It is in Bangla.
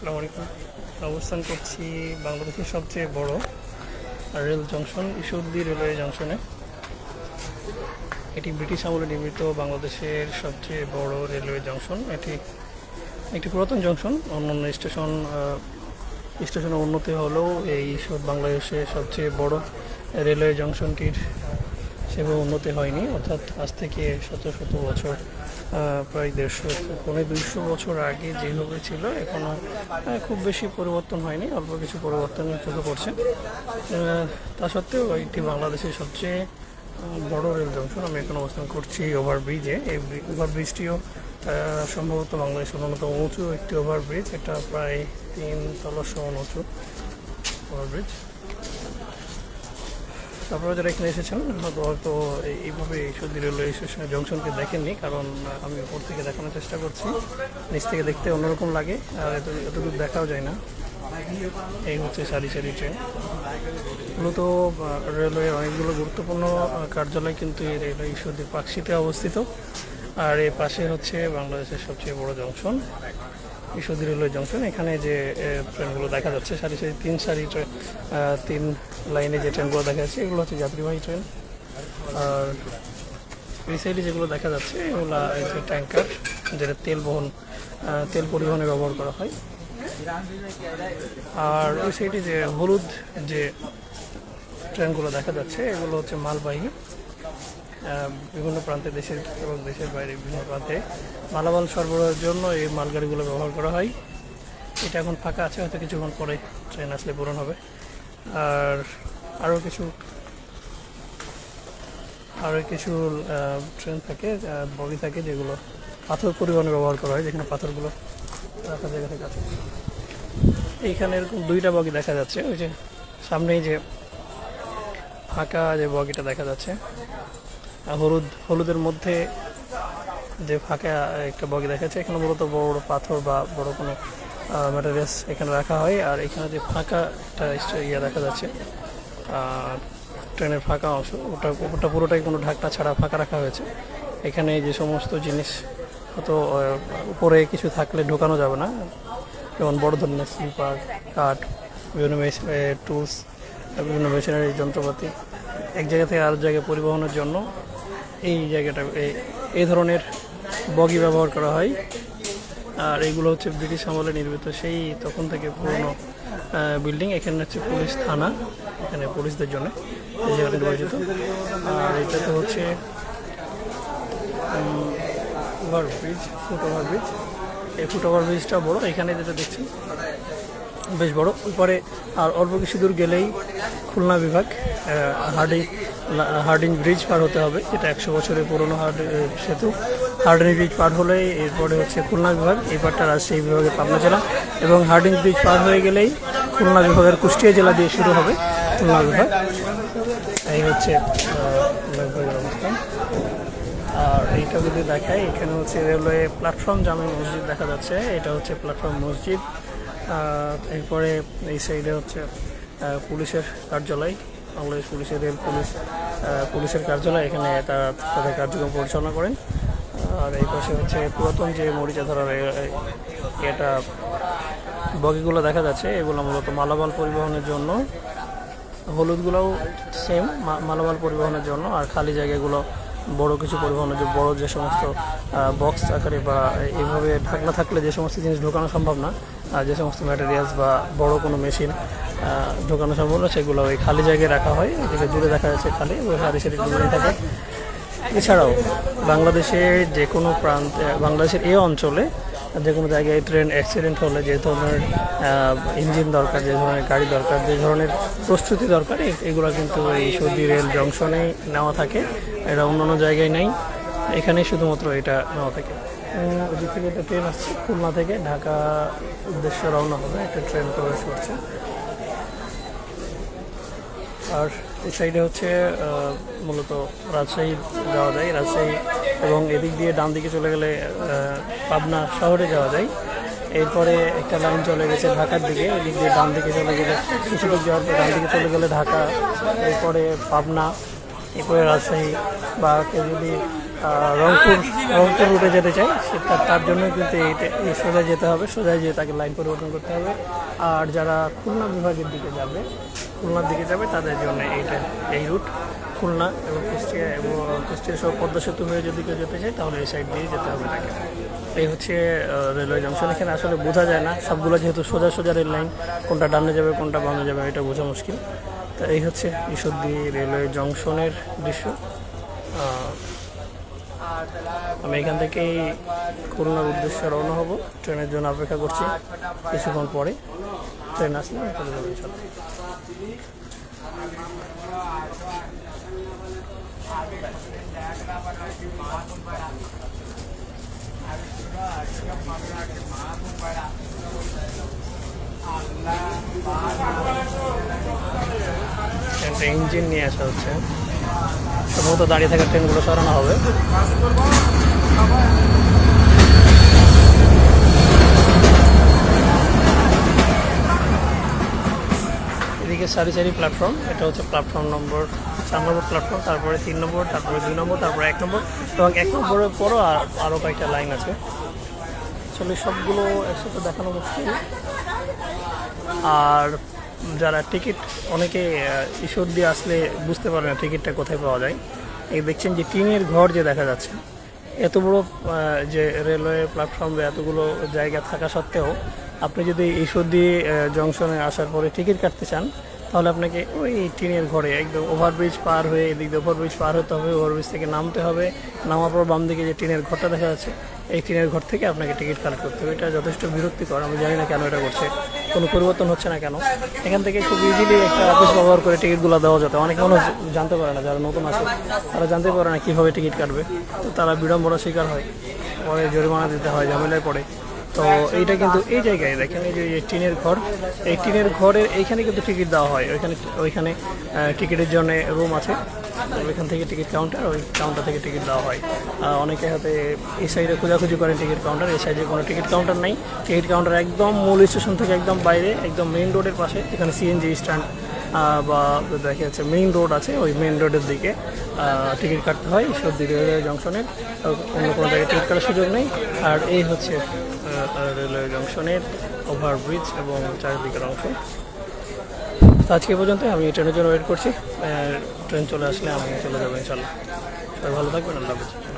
আসসালামু আলাইকুম অবস্থান করছি বাংলাদেশের সবচেয়ে বড় রেল জংশন, ঈশ্বরদী রেলওয়ে জংশনে। এটি ব্রিটিশ আমলে নির্মিত বাংলাদেশের সবচেয়ে বড় রেলওয়ে জংশন। এটি একটি পুরাতন জংশন। অন্যান্য স্টেশন স্টেশনের উন্নতি হলেও এই সব বাংলাদেশের সবচেয়ে বড় রেলওয়ে জংশনটির সেভাবে উন্নতি হয়নি। অর্থাৎ আজ থেকে শত শত বছর প্রায় দেড়শো পনেরো দুইশো বছর আগে যেভাবে ছিল এখনও খুব বেশি পরিবর্তন হয়নি, অল্প কিছু পরিবর্তন চোখে পড়ছে তা সত্ত্বেও এটি বাংলাদেশের সবচেয়ে বড় রেল জংশন, আমি এখন অবস্থান করছি ওভারব্রিজে। এই ওভারব্রিজটিও সম্ভবত বাংলাদেশের অন্যতম উঁচু একটি ওভারব্রিজ, এটা প্রায় তিন তলা সমান উঁচু ওভারব্রিজ। আপনারা যারা এখানে এসেছেন, হয়তো হয়তো এই- এইভাবে সৌদি রেলওয়ে স্টেশন জংশনকে দেখেননি, কারণ আমি উপর থেকে দেখানোর চেষ্টা করছি। নিচ থেকে দেখতে অন্যরকম লাগে, আর এত এতদূর দেখাও যায় না। এই হচ্ছে সারি সারি ট্রেন। মূলত রেলওয়ের অনেকগুলো গুরুত্বপূর্ণ কার্যালয় কিন্তু এই রেলওয়ে সৌদি পাকশিতে অবস্থিত। আর এর পাশে হচ্ছে বাংলাদেশের সবচেয়ে বড় জংশন। Ishwardi railway junction. এখানে যে ট্রেনগুলো দেখা যাচ্ছে, সারি সারি, তিন সারি ট্রেন তিন লাইনে যে ট্রেনগুলো দেখা যাচ্ছে, এগুলো হচ্ছে যাত্রীবাহী ট্রেন আর এই সাইডে যেগুলো দেখা যাচ্ছে, এগুলো যে ট্যাঙ্কার যেটা তেল বহন তেল পরিবহনে ব্যবহার করা হয়। আর ওই সাইডে যে হলুদ যে ট্রেনগুলো দেখা যাচ্ছে, এগুলো হচ্ছে মালবাহী। বিভিন্ন প্রান্তে দেশের এবং দেশের বাইরে বিভিন্ন প্রান্তে মালামাল সরবরাহের জন্য এই মালগাড়িগুলো ব্যবহার করা হয়। এটা এখন ফাঁকা আছে, হয়তো কিছুক্ষণ পরে ট্রেন আসলে পূরণ হবে। আর আরও কিছু আরও কিছু ট্রেন থাকে বগি থাকে যেগুলো পাথর পরিবহনে ব্যবহার করা হয়, যেখানে পাথরগুলো রাখা জায়গা থেকে আছে এইখানে এরকম দুইটা বগি দেখা যাচ্ছে, ওই যে সামনেই যে ফাঁকা যে বগিটা দেখা যাচ্ছে। হলুদ, হলুদের মধ্যে যে ফাঁকা একটা বগি দেখা যাচ্ছে এখানে মূলত বড় বড় পাথর বা বড় কোনো ম্যাটেরিয়ালস এখানে রাখা হয়। আর এখানে যে ফাঁকা একটা ইয়ে দেখা যাচ্ছে আর ট্রেনের ফাঁকা অংশ, ওটা ওটা পুরোটাই কোনো ঢাকনা ছাড়া ফাঁকা রাখা হয়েছে। এখানে যে সমস্ত জিনিস হয়তো উপরে কিছু থাকলে ঢোকানো যাবে না। যেমন বড় ধরনের স্লিপার, কাঠ, বিভিন্ন টুলস বিভিন্ন মেশিনারি যন্ত্রপাতি, এক জায়গা থেকে আরেক জায়গায় পরিবহনের জন্য এই জায়গাটা, এই- ধরনের বগি ব্যবহার করা হয়। আর এগুলো হচ্ছে ব্রিটিশ আমলে নির্মিত সেই তখন থেকে পুরনো বিল্ডিং এখানে হচ্ছে পুলিশ থানা, এখানে পুলিশদের জন্য এই জায়গাটা নির্বাচিত। আর এটা তো হচ্ছে over bridge foot over bridge এই ফুট ওভার ব্রিজটা বড়, এখানে যেটা দেখছি বেশ বড়। পরে আর অল্প কিছু দূর গেলেই খুলনা বিভাগ হার্ডিং হার্ডিং ব্রিজ পার হতে হবে। যেটা একশো বছরের পুরনো হার্ড সেতু। হার্ডিং ব্রিজ পার হলেই এরপরে হচ্ছে খুলনা বিভাগ, এই পারটা রাজশাহী বিভাগের পাবনা জেলা। এবং হার্ডিং ব্রিজ পার হয়ে গেলেই খুলনা বিভাগের কুষ্টিয়া জেলা দিয়ে শুরু হবে খুলনা বিভাগ। এই হচ্ছে অবস্থান আর এইটা যদি দেখায় এখানে হচ্ছে রেলওয়ে প্ল্যাটফর্ম, জামে মসজিদ দেখা যাচ্ছে। এটা হচ্ছে প্ল্যাটফর্ম মসজিদ। এরপরে এই সাইডে হচ্ছে পুলিশের কার্যালয়। বাংলাদেশ পুলিশের রেল পুলিশ পুলিশের কার্যালয় এখানে তারা তাদের কার্যক্রম পরিচালনা করেন। আর এই পাশে হচ্ছে পুরাতন যে মরিচা ধরার এটা বগিগুলো দেখা যাচ্ছে, এগুলো মূলত মালামাল পরিবহনের জন্য। হলুদগুলোও সেম মালামাল পরিবহনের জন্য। আর খালি জায়গাগুলো বড় কিছু পরিবহনের যে বড় যে সমস্ত বক্স আকারে বা এইভাবে ঢাকনা থাকলে যে সমস্ত জিনিস ঢোকানো সম্ভব না, আর যে সমস্ত ম্যাটেরিয়ালস বা বড় কোনো মেশিন ঢোকানো সম্ভব না সেগুলো ওই খালি জায়গায় রাখা হয়, এদিকে দূরে দেখা যাচ্ছে খালি, ওই সারি সারি দূরে থাকে। এছাড়াও, বাংলাদেশের যে কোনো প্রান্তে, বাংলাদেশের এই অঞ্চলে যে কোনো জায়গায় ট্রেন অ্যাক্সিডেন্ট হলে যে ধরনের ইঞ্জিন দরকার, যে ধরনের গাড়ি দরকার, যে ধরনের প্রস্তুতি দরকার এগুলো কিন্তু এই সৌদি রেল জংশনে নেওয়া থাকে এটা অন্য অন্য জায়গায় নেই। এখানেই শুধুমাত্র এটা নেওয়া থাকে। ওদিক থেকে একটা ট্রেন আসছে, খুলনা থেকে ঢাকা উদ্দেশ্যে রওনা হবে, একটা ট্রেন প্রবেশ করছে। আর এই সাইডে হচ্ছে মূলত রাজশাহী যাওয়া যায়, রাজশাহী এবং এদিক দিয়ে ডান দিকে চলে গেলে পাবনা শহরে যাওয়া যায়। এরপরে একটা লাইন চলে গেছে ঢাকার দিকে, এদিক দিয়ে ডান দিকে চলে গেলে কিছু দূর যাওয়ার পর ডান দিকে চলে গেলে ঢাকা, এরপরে পাবনা, এরপরে রাজশাহী বা কেউ যদি রংপুর রংপুর রুটে যেতে চাই, সে তার- জন্য কিন্তু এই সোজা যেতে হবে সোজা যেয়ে তাকে লাইন পরিবর্তন করতে হবে। আর যারা খুলনা বিভাগের দিকে যাবে, খুলনার দিকে যাবে, তাদের জন্য এইটা, এই রুট খুলনা এবং কুষ্টিয়া এবং কুষ্টিয়া সহ পদ্মা সেতু হয়ে যদি কেউ যেতে চায়, তাহলে এই সাইড দিয়ে যেতে হবে তাকে। এই হচ্ছে রেলওয়ে জংশন এখানে আসলে বোঝা যায় না, সবগুলো যেহেতু সোজা সোজা রেল লাইন কোনটা ডানে যাবে, কোনটা বামে যাবে, এটা বোঝা মুশকিল। তো এই হচ্ছে, ঈশ্বরদী রেলওয়ে জংশনের দৃশ্য। আমি এখান থেকেই খুলনার উদ্দেশ্যে রওনা হব। ট্রেনের জন্য অপেক্ষা করছি কিছুক্ষণ পরে। ট্রেন আসলে ইঞ্জিন নিয়ে আসা হচ্ছে। সম্ভবত দাঁড়িয়ে থাকা ট্রেনগুলো সরানো হবে। এদিকে সারি সারি প্ল্যাটফর্ম এটা হচ্ছে প্ল্যাটফর্ম নম্বর চার নম্বর প্ল্যাটফর্ম তারপরে তিন নম্বর, তারপরে দুই নম্বর, তারপরে এক নম্বর, এবং এক নম্বরের পরও আর আরও কয়েকটা লাইন আছে। আসলে সবগুলো একসাথে দেখানো মুশকিল আর যারা টিকিট, অনেকে ঈশ্বর দিয়ে আসলে বুঝতে পারে না টিকিটটা কোথায় পাওয়া যায়। এই দেখছেন যে টিনের ঘর যে দেখা যাচ্ছে, এত বড় যে রেলওয়ে প্ল্যাটফর্মে এতগুলো জায়গা থাকা সত্ত্বেও আপনি যদি ঈশ্বর দিয়ে জংশনে আসার পরে টিকিট কাটতে চান তাহলে আপনাকে ওই টিনের ঘরে একদম ওভারব্রিজ পার হয়ে এদিক দিয়ে ওভারব্রিজ পার হতে হবে ওভারব্রিজ থেকে নামতে হবে। নামার পর বাম দিকে যে টিনের ঘরটা দেখা যাচ্ছে, এই টিনের ঘর থেকে আপনাকে টিকিট কালেক্ট করতে হবে। এটা যথেষ্ট বিরক্তিকর, আমি জানি না কেন এটা করছে। কোনো পরিবর্তন হচ্ছে না কেন? এখান থেকে খুব ইজিলি একটা অফিস ব্যবহার করে টিকিটগুলো দেওয়া যেত। অনেক মানুষ জানতে পারে না, যারা নতুন আছে, তারা জানতে পারে না কীভাবে টিকিট কাটবে। তো তারা বিড়ম্বনার শিকার হয়, পরে জরিমানা দিতে হয়, ঝামেলায় পড়ে। তো এইটা কিন্তু এই জায়গায় দেখেন, এই যে টিনের ঘর, এই টিনের ঘরের এইখানে কিন্তু টিকিট দেওয়া হয়। ওইখানে ওইখানে টিকিটের জন্য রুম আছে। ওইখান থেকে টিকিট কাউন্টার ওই কাউন্টার থেকে টিকিট দেওয়া হয়। অনেকে হাতে এই সাইডে খোঁজাখুঁজি করেন টিকিট কাউন্টার এই সাইডে কোনো টিকিট কাউন্টার নেই। টিকিট কাউন্টার একদম মূল স্টেশন থেকে একদম বাইরে, একদম মেইন রোডের পাশে, এখানে সিএনজি স্ট্যান্ড বা দেখা যাচ্ছে মেইন রোড আছে, ওই মেইন রোডের দিকে টিকিট কাটতে হয় সর্দি রেলওয়ে জংশনের অন্য কোনো জায়গায় টিকিট কাটার সুযোগ নেই। আর এই হচ্ছে রেলওয়ে জংশনের ওভারব্রিজ এবং চারিদিকের অংশ। তো আজকে পর্যন্ত আমি ট্রেনের জন্য ওয়েট করছি। ট্রেন চলে আসলে আমি চলে যাব ইনশাল্লাহ সবাই ভালো থাকবেন, আল্লাহ হাফিজ।